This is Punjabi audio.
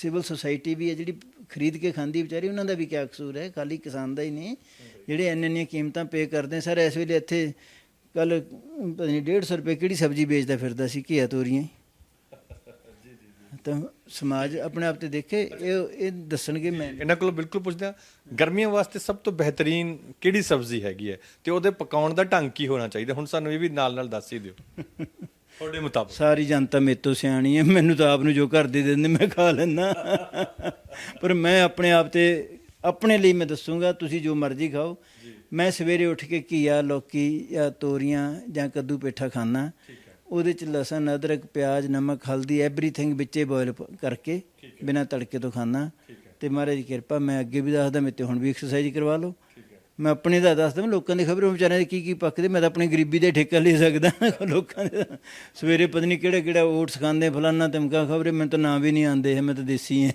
ਸਿਵਲ ਸੁਸਾਇਟੀ ਵੀ ਹੈ ਜਿਹੜੀ ਖਰੀਦ ਕੇ ਖਾਂਦੀ ਵਿਚਾਰੀ ਉਹਨਾਂ ਦਾ ਵੀ ਕਿਆ ਕਸੂਰ ਹੈ? ਖਾਲੀ ਕਿਸਾਨ ਦਾ ਹੀ ਨਹੀਂ। ਜਿਹੜੇ ਇੰਨੇ ਇੰਨੀਆਂ ਕੀਮਤਾਂ ਪੇ ਕਰਦੇ ਸਰ, ਇਸ ਵੇਲੇ ਇੱਥੇ ਕੱਲ ਪਤਾ ਨਹੀਂ 150 ਰੁਪਏ ਕਿਹੜੀ ਸਬਜ਼ੀ ਵੇਚਦਾ ਫਿਰਦਾ ਸੀ? ਘੀਆ, ਤੋਰੀਆਂ ਤਾਂ ਸਮਾਜ ਆਪਣੇ ਆਪ ਤੇ ਦੇਖੇ, ਇਹ ਇਹ ਦੱਸਣਗੇ ਮੈਂ। ਇਹਨਾਂ ਕੋਲ ਬਿਲਕੁਲ ਪੁੱਛਦਾ ਗਰਮੀਆਂ ਵਾਸਤੇ ਸਭ ਤੋਂ ਬਿਹਤਰੀਨ ਕਿਹੜੀ ਸਬਜ਼ੀ ਹੈਗੀ ਹੈ? ਤੇ ਉਹਦੇ ਪਕਾਉਣ ਦਾ ਢੰਗ ਕੀ ਹੋਣਾ ਚਾਹੀਦਾ? ਹੁਣ ਸਾਨੂੰ ਇਹ ਵੀ ਨਾਲ ਨਾਲ ਦੱਸ ਹੀ ਦਿਓ। ਤੁਹਾਡੇ ਮੁਤਾਬਕ? ਸਾਰੀ ਜਨਤਾ ਮੇਰੇ ਤੋਂ ਸਿਆਣੀ ਹੈ ਮੈਨੂੰ ਤਾਂ ਆਪ ਨੂੰ ਜੋ ਘਰ ਦੇ ਦਿੰਦੇ ਮੈਂ ਖਾ ਲੈਂਦਾ। ਪਰ ਮੈਂ ਆਪਣੇ ਆਪ ਤੇ ਆਪਣੇ ਲਈ ਮੈਂ ਦੱਸੂਗਾ ਤੁਸੀਂ ਜੋ ਮਰਜ਼ੀ ਖਾਓ। ਮੈਂ ਸਵੇਰੇ ਉੱਠ ਕੇ ਘੀਆ ਲੌਕੀ ਜਾਂ ਤੋਰੀਆਂ ਜਾਂ ਕੱਦੂ ਪੇਠਾ ਖਾਣਾ ਉਹਦੇ ਚ ਲਸਣ ਅਦਰਕ ਪਿਆਜ਼ ਨਮਕ ਹਲਦੀ ਐਵਰੀਥਿੰਗ ਵਿੱਚੇ ਬੋਇਲ ਕਰਕੇ ਬਿਨਾਂ ਤੜਕੇ ਤੋਂ ਖਾਣਾ ਤੇ ਮਹਾਰਾਜ ਦੀ ਕਿਰਪਾ ਮੈਂ ਅੱਗੇ ਵੀ ਦੱਸਦਾ ਮੇਰੇ ਤੇ ਹੁਣ ਵੀ ਐਕਸਰਸਾਈਜ਼ ਕਰਵਾ ਲਓ। ਮੈਂ ਆਪਣੇ ਦਾ ਦੱਸਦਾ ਮੈਂ ਲੋਕਾਂ ਦੀ ਖਬਰ ਵਿਚਾਰਿਆਂ ਦੇ ਕੀ ਕੀ ਪੱਕਦੇ, ਮੈਂ ਤਾਂ ਆਪਣੀ ਗਰੀਬੀ ਦੇ ਠੇਕਾ ਲੈ ਸਕਦਾ ਲੋਕਾਂ ਦੇ। ਸਵੇਰੇ ਪਤਾ ਨਹੀਂ ਕਿਹੜਾ ਕਿਹੜਾ ਓਟਸ ਖਾਂਦੇ ਫਲਾਨਾ ਧਮਕਾ ਖਬਰੇ, ਮੈਨੂੰ ਤਾਂ ਨਾਂ ਵੀ ਨਹੀਂ ਆਉਂਦੇ ਹੈ ਮੈਂ ਤਾਂ ਦੇਸੀ ਹਾਂ